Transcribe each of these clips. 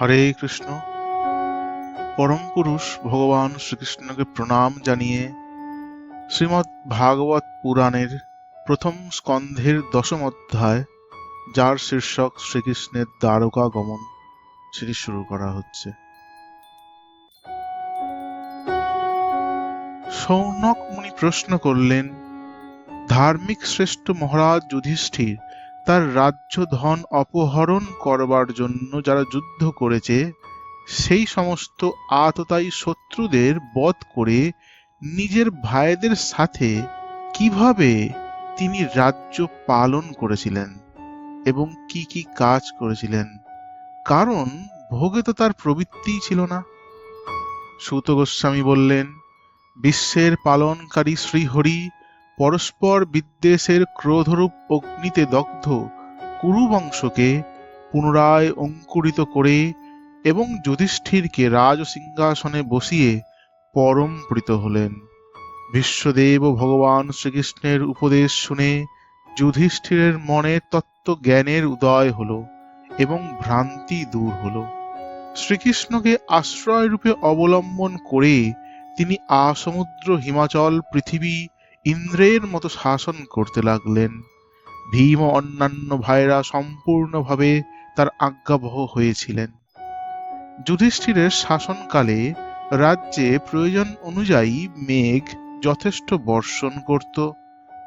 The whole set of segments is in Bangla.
হরে কৃষ্ণ। পরম পুরুষ ভগবান শ্রীকৃষ্ণকে প্রণাম জানিয়ে শ্রীমদ্ ভাগবত পুরাণের প্রথম স্কন্ধের দশম অধ্যায়, যার শীর্ষক শ্রীকৃষ্ণের দ্বারকা গমন সেটি শুরু করা হচ্ছে। সৌনক মুনি প্রশ্ন করলেন, ধার্মিক শ্রেষ্ঠ মহারাজ যুধিষ্ঠির তার রাজ্য ধন অপহরণ করবার জন্য যারা যুদ্ধ করেছে, সেই সমস্ত আততায়ী শত্রুদের বধ করে নিজের ভাইদের সাথে কীভাবে তিনি রাজ্য পালন করেছিলেন এবং কি কি কাজ করেছিলেন? কারণ ভোগে তো তার প্রবৃত্তিই ছিল না। সুত গোস্বামী বললেন, বিশ্বের পালনকারী শ্রীহরি পরস্পর বিদ্বেষের ক্রোধরূপ অগ্নিতে দগ্ধ কুরুবংশকে পুনরায় অঙ্কুরিত করে এবং যুধিষ্ঠিরকে রাজসিংহাসনে বসিয়ে পরম প্রীত হলেন। বিশ্বদেব ভগবান শ্রীকৃষ্ণের উপদেশ শুনে যুধিষ্ঠিরের মনে তত্ত্ব জ্ঞানের উদয় হলো এবং ভ্রান্তি দূর হল। শ্রীকৃষ্ণকে আশ্রয় রূপে অবলম্বন করে তিনি আসমুদ্র হিমাচল পৃথিবী ইন্দ্রের মতো শাসন করতে লাগলেন। ভীম অন্যান্য ভাইরা সম্পূর্ণভাবে তার আজ্ঞাবহ হয়েছিলেন। যুধিষ্ঠিরের শাসনকালে রাজ্যে প্রয়োজন অনুযায়ী মেঘ যথেষ্ট বর্ষণ করত।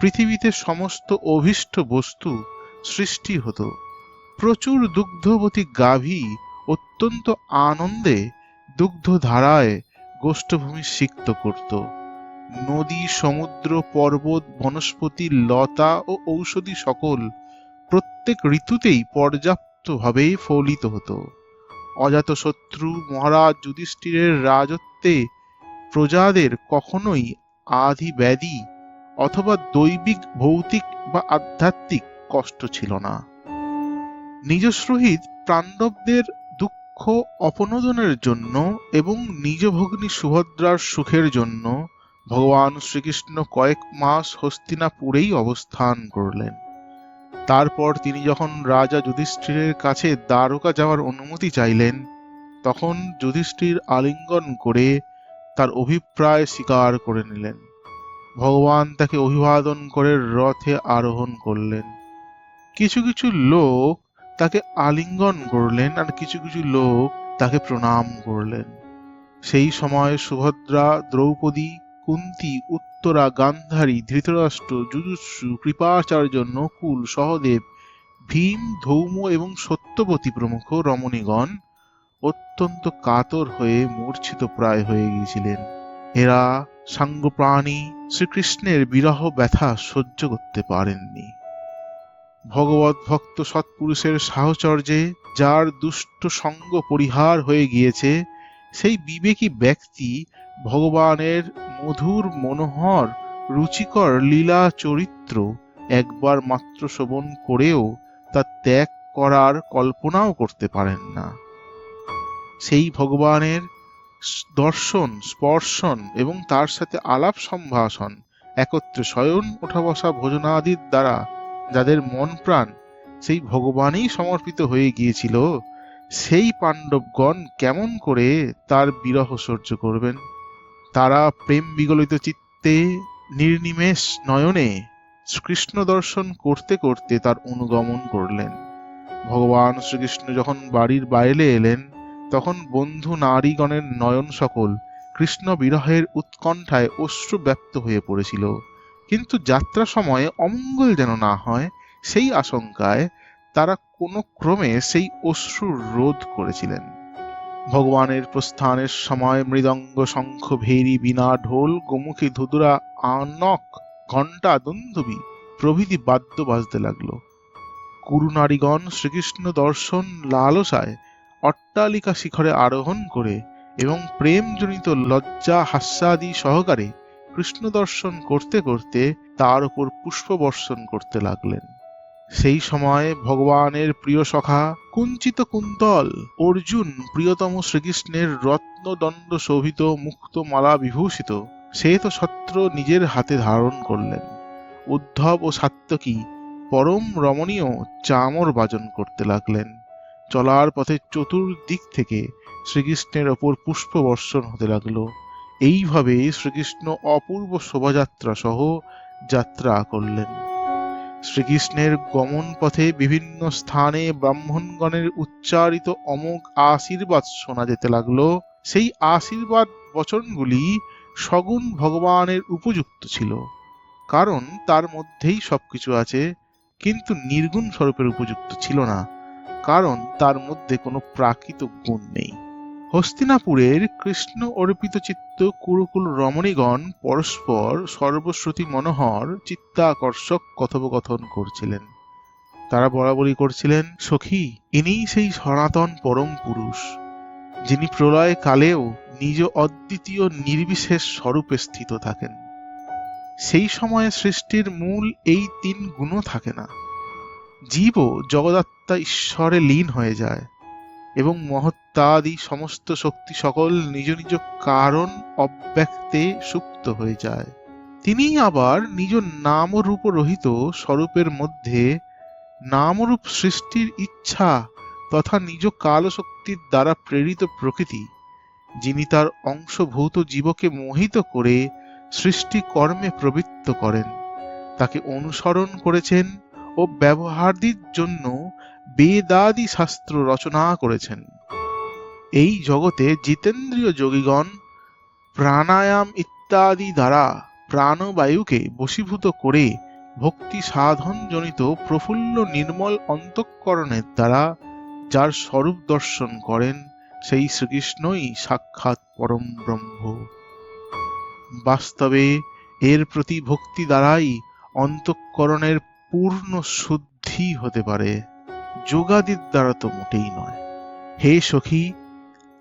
পৃথিবীতে সমস্ত অভীষ্ট বস্তু সৃষ্টি হতো। প্রচুর দুগ্ধবতী গাভী অত্যন্ত আনন্দে দুগ্ধধারায় গোষ্ঠভূমি সিক্ত করত। নদী, সমুদ্র, পর্বত, বনস্পতি, লতা ও ঔষধি সকল প্রত্যেক ঋতুতেই পর্যাপ্তভাবে ফলিত হতো। অজাতশত্রু মহারাজ, যুধিষ্ঠিরের রাজত্বে প্রজাদের কখনোই আধি ব্যাধি অথবা দৈবিক, ভৌতিক বা আধ্যাত্মিক কষ্ট ছিল না। নিজ সহিত দুঃখ, অপনোদনের জন্য এবং নিজ ভগ্নী সুভদ্রার সুখের জন্য ভগবান শ্রীকৃষ্ণ কয়েক মাস হস্তিনাপুরেই অবস্থান করলেন। তারপর তিনি যখন রাজা যুধিষ্ঠিরের কাছে দ্বারকা যাওয়ার অনুমতি চাইলেন, তখন যুধিষ্ঠির আলিঙ্গন করে তার অভিপ্রায় স্বীকার করে নিলেন। ভগবান তাকে অভিবাদন করে রথে আরোহণ করলেন। কিছু কিছু লোক তাকে আলিঙ্গন করলেন আর কিছু কিছু লোক তাকে প্রণাম করলেন। সেই সময় সুভদ্রা দ্রৌপদী কুন্তি, উত্তরা, গান্ধারী, ধৃতরাষ্ট্র, যুজুৎসু, কৃপাচার্য, নকুল, সহদেব, ভীম, ধৌম এবং সত্যবতী প্রমুখ রমণীগণ অত্যন্ত কাতর হয়ে মূর্ছিত প্রায় হয়ে গিয়েছিলেন। এরা সাঙ্গপ্রাণী শ্রীকৃষ্ণের বিরহ ব্যথা সহ্য করতে পারেননি। ভগবত ভক্ত সৎপুরুষের সাহচর্যে যার দুষ্ট সঙ্গ পরিহার হয়ে গিয়েছে, সেই বিবেকী ব্যক্তি ভগবানের মধুর মনোহর, রুচিকর লীলা চরিত্র একবার মাত্র শ্রবণ করেও তা ত্যাগ করার কল্পনাও করতে পারেন না। সেই ভগবানের দর্শন, স্পর্শন এবং তার সাথে আলাপ সম্ভাষণ, একত্রে শয়ন ওঠা বসা ভোজনাদির দ্বারা যাদের মন প্রাণ, সেই ভগবানেই সমর্পিত হয়ে গিয়েছিল। সেই পাণ্ডবগণ কেমন করে তার বিরহ সহ্য করবেন? তারা প্রেম বিগলিত চিত্তে, নির্নিমেষ নয়নে কৃষ্ণ দর্শন করতে করতে তার অনুগমন করলেন। ভগবান শ্রীকৃষ্ণ যখন বাড়ির বাইরে এলেন, তখন বন্ধু নারীগণের নয়ন সকল কৃষ্ণ বিরহের উৎকণ্ঠায় অশ্রু ব্যক্ত হয়ে পড়েছিল। কিন্তু যাত্রা সময়ে অমঙ্গল যেন না হয়, সেই আশঙ্কায় তারা কোনো ক্রমে সেই অশ্রু রোধ করেছিলেন। ভগবানের প্রস্থানের সময় মৃদঙ্গ শঙ্খ ভেরি বিনা ঢোল গোমুখী ধুদুরা আনক ঘণ্টা দুন্দুবি প্রভৃতি বাদ্য বাজতে লাগল। কুরুনারীগণ শ্রীকৃষ্ণ দর্শন লালসায় অট্টালিকা শিখরে আরোহণ করে এবং প্রেমজনিত লজ্জা হাস্যাদি সহকারে কৃষ্ণ দর্শন করতে করতে তার উপর পুষ্প বর্ষণ করতে লাগলেন। সেই সময় ভগবানের প্রিয় সখা কুঞ্চিত কুন্তল, অর্জুন প্রিয়তম শ্রীকৃষ্ণের রত্নদণ্ড শোভিত মুক্ত মালা বিভূষিত। সে তো ছত্র নিজের হাতে ধারণ করলেন। উদ্ধব ও সাত্যকী পরম রমণীয় চামর বাজন করতে লাগলেন। চলার পথে চতুর্দিক থেকে শ্রীকৃষ্ণের ওপর পুষ্প বর্ষণ হতে লাগল। এইভাবে শ্রীকৃষ্ণ অপূর্ব শোভাযাত্রা সহ যাত্রা করলেন। শ্রীকৃষ্ণের গমন পথে বিভিন্ন স্থানে ব্রাহ্মণগণের উচ্চারিত অমোঘ আশীর্বাদ শোনা যেতে লাগল। সেই আশীর্বাদ বচনগুলি সগুণ ভগবানের উপযুক্ত ছিল। কারণ তার মধ্যেই সবকিছু আছে, কিন্তু নির্গুণ স্বরূপের উপযুক্ত ছিল না। কারণ তার মধ্যে কোনো প্রাকৃত গুণ নেই। হস্তিনাপুরের কৃষ্ণ অর্পিত চিত্ত কুরুকুল রমণীগণ পরস্পর সর্বশ্রুতি মনোহর চিত্তাকর্ষক কথোপকথন করছিলেন। তারা বরাবরই করছিলেন, সখী, ইনিই সেই সনাতন পরম পুরুষ, যিনি প্রলয় কালেও নিজ অদ্বিতীয় নির্বিশেষ স্বরূপে স্থিত থাকেন। সেই সময়ে সৃষ্টির মূল এই তিন গুণও থাকে না। জীবও জগদাত্মা ঈশ্বরে লীন হয়ে যায়। এবং মহত্তাদি সমস্ত শক্তি সকল নিজ নিজ কারণ অব্যক্তে সুপ্ত হয়ে যায়। তিনি আবার নিজ নামরূপ রহিত স্বরূপের মধ্যে নামরূপ সৃষ্টির ইচ্ছা তথা নিজ কালশক্তির দ্বারা প্রেরিত প্রকৃতি, যিনি তার অংশভূত জীবকে মোহিত করে সৃষ্টি কর্মে প্রবৃত্ত করেন। তাকে অনুসরণ করেছেন ও ব্যবহারদির জন্য বেদাদি শাস্ত্র রচনা করেছেন। এই জগতে জিতেন্দ্রীয় যোগীগণ প্রাণায়াম ইত্যাদি দ্বারা প্রাণবায়ুকে বশীভূত করে ভক্তি সাধন জনিত প্রফুল্ল নির্মল অন্তঃকরণের দ্বারা যার স্বরূপ দর্শন করেন, সেই শ্রীকৃষ্ণই সাক্ষাৎ পরম ব্রহ্ম। বাস্তবে এর প্রতি ভক্তি দ্বারাই অন্তঃকরণের পূর্ণ শুদ্ধি হতে পারে। যোগাদির দ্বারা তো মোটেই নয়। হে সখী,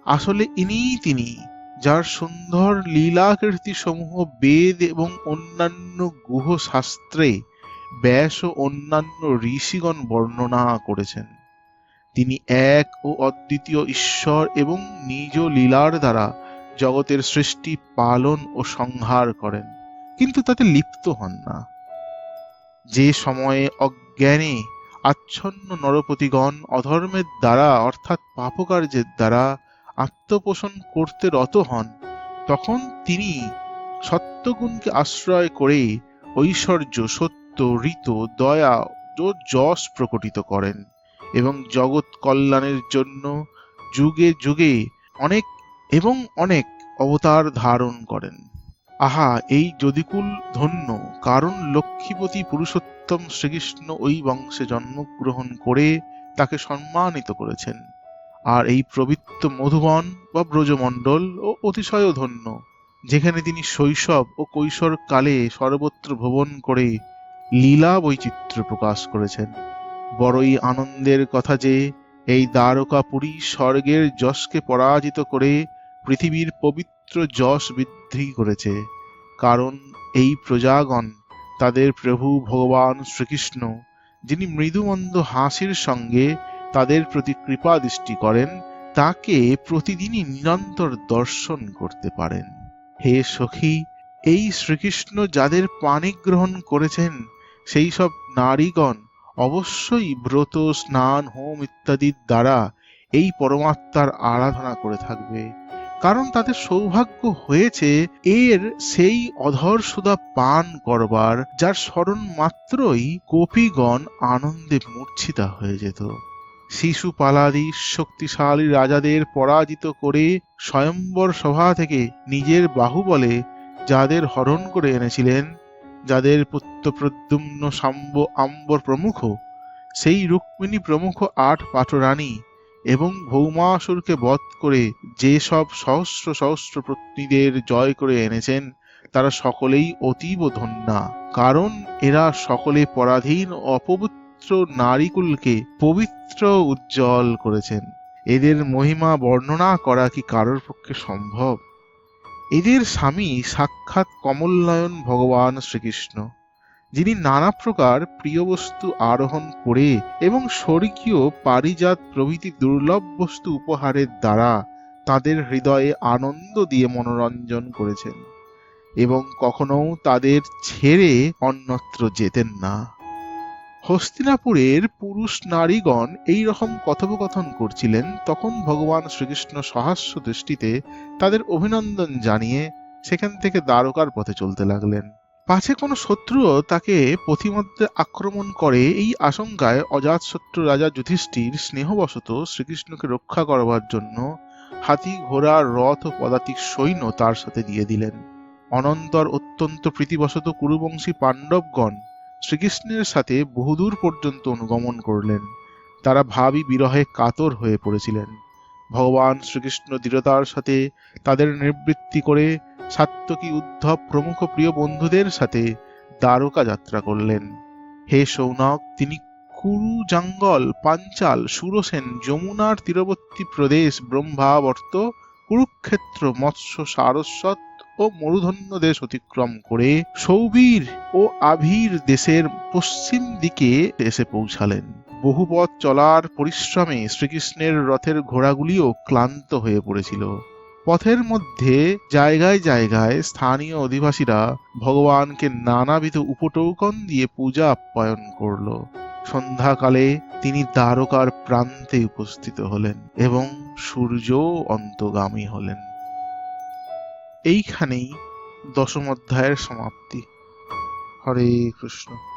আসলে ইনিই তিনি যার সুন্দর লীলাকীর্তি সমূহ বেদ এবং অন্যান্য গুহ শাস্ত্রে ব্যাস ও অন্যান্য ঋষিগণ বর্ণনা করেছেন। তিনি এক ও অদ্বিতীয় ঈশ্বর এবং নিজ লীলার দ্বারা জগতের সৃষ্টি, পালন ও সংহার করেন, কিন্তু তাতে লিপ্ত হন না। যে সময়ে অজ্ঞানে আচ্ছন্ন নরপতিগণ অধর্মের দ্বারা, অর্থাৎ পাপকার্যের দ্বারা আত্মপোষণ করতে রত হন, তখন তিনি সত্যগুণকে আশ্রয় করে ঐশ্বর্য, সত্য, ঋত, দয়া ও যশ প্রকটিত করেন এবং জগৎ কল্যাণের জন্য যুগে যুগে অনেক এবং অনেক অবতার ধারণ করেন। আহা, এই যদিকুল ধন্য, কারণ লক্ষ্মীপতি পুরুষোত্তম শ্রীকৃষ্ণ ওই বংশে জন্মগ্রহণ করে তাকে সম্মানিত করেছেন। আর এই প্রবৃত্ত মধুবন বা ব্রজমণ্ডল ও অতিশয় ধন্য, যেখানে তিনি শৈশব ও কৈশোর কালে সর্বত্র ভ্রমণ করে লীলা বৈচিত্র্য প্রকাশ করেছেন। বড়ই আনন্দের কথা যে, এই দ্বারকাপুরী স্বর্গের যশকে পরাজিত করে পৃথিবীর পবিত্র যশ বৃদ্ধি করেছে, কারণ এই প্রজাগণ তাদের প্রভু ভগবান শ্রীকৃষ্ণ, যিনি মৃদুমন্দ হাসির সঙ্গে তাদের প্রতি কৃপা দৃষ্টি করেন, তাকে প্রতিদিনই নিরন্তর দর্শন করতে পারেন। হে সখী, এই শ্রীকৃষ্ণ যাদের পানি গ্রহণ করেছেন, সেই সব নারীগণ অবশ্যই ব্রত, স্নান, হোম ইত্যাদির দ্বারা এই পরমাত্মার আরাধনা করে থাকবে। কারণ তাদের সৌভাগ্য হয়েছে এর সেই অধর সুদা পান করবার, যার স্মরণ মাত্রই গোপীগণ আনন্দে মূর্ছিতা হয়ে যেত। শিশু শিশুপালাদি শক্তিশালী রাজাদের পরাজিত করে স্বয়ম্বর সভা থেকে নিজের বাহুবলে যাদের হরণ করে এনেছিলেন, যাদের পুত্র প্রদ্যুম্ন সাম্ব আম্বর প্রমুখ, সেই রুক্মিণী প্রমুখ আট পাটরানী এবং ভৌমাসুরকে বধ করে যে সব সহস্র সহস্র পত্নীদের জয় করে এনেছেন, তারা সকলেই অতীব ধন্যা। কারণ এরা সকলে পরাধীন, অপবিত্র নারীকুলকে পবিত্র উজ্জ্বল করেছেন। এদের মহিমা বর্ণনা করা কি কারোর পক্ষে সম্ভব? এদের স্বামী সাক্ষাৎ কমলনয়ন ভগবান শ্রীকৃষ্ণ। যিনি নানা প্রকার প্রিয় বস্তু আরোহণ করে এবং স্বর্গীয় পারিজাত প্রভৃতি দুর্লভ বস্তু উপহারের দ্বারা তাদের হৃদয়ে আনন্দ দিয়ে মনোরঞ্জন করেছেন এবং কখনো তাদের ছেড়ে অন্যত্র যেতেন না। হস্তিনাপুরের পুরুষ নারীগণ এই রকম কথোপকথন করছিলেন তখন ভগবান শ্রীকৃষ্ণ সহাস্য দৃষ্টিতে তাদের অভিনন্দন জানিয়ে সেখান থেকে দ্বারকার পথে চলতে লাগলেন। পাছে কোনো শত্রুও তাকে পথিমধ্যে আক্রমণ করে এই আশঙ্কায় অজাতশত্রু রাজা যুধিষ্ঠির স্নেহবশত শ্রীকৃষ্ণকে রক্ষা করবার জন্য হাতি, ঘোড়া, রথ ও পদাতিক সৈন্য তার সাথে দিয়ে দিলেন। অনন্তর অত্যন্ত প্রীতিবশত কুরুবংশী পাণ্ডবগণ শ্রীকৃষ্ণের সাথে বহুদূর পর্যন্ত অনুগমন করলেন। তারা ভাবি বিরহে কাতর হয়ে পড়েছিলেন। ভগবান শ্রীকৃষ্ণ দৃঢ়তার সাথে তাদের নিবৃত্তি করে সাত্যকী উদ্ধব প্রমুখ প্রিয় বন্ধুদের সাথে দ্বারকা যাত্রা করলেন। হে সৌনক, তিনি কুরু জঙ্গল, পাঞ্চাল, সুরসেন, যমুনার তীরবর্তী প্রদেশ, ব্রহ্মাবর্ত, কুরুক্ষেত্র, মৎস্য, সারস্বত ও মরুধন্য দেশ অতিক্রম করে সৌবীর ও আভীর দেশের পশ্চিম দিকে এসে পৌঁছালেন। বহু পথ চলার পরিশ্রমে শ্রীকৃষ্ণের রথের ঘোড়াগুলিও ক্লান্ত হয়ে পড়েছিল। পথের মধ্যে জায়গায় জায়গায় স্থানীয় অধিবাসীরা ভগবানকে নানাবিধ উপটৌকন দিয়ে পূজা আপ্যায়ন করল। সন্ধ্যাকালে তিনি দ্বারকার প্রান্তে উপস্থিত হলেন এবং সূর্য অন্তগামী হলেন। এইখানেই দশম অধ্যায়ের সমাপ্তি। হরে কৃষ্ণ।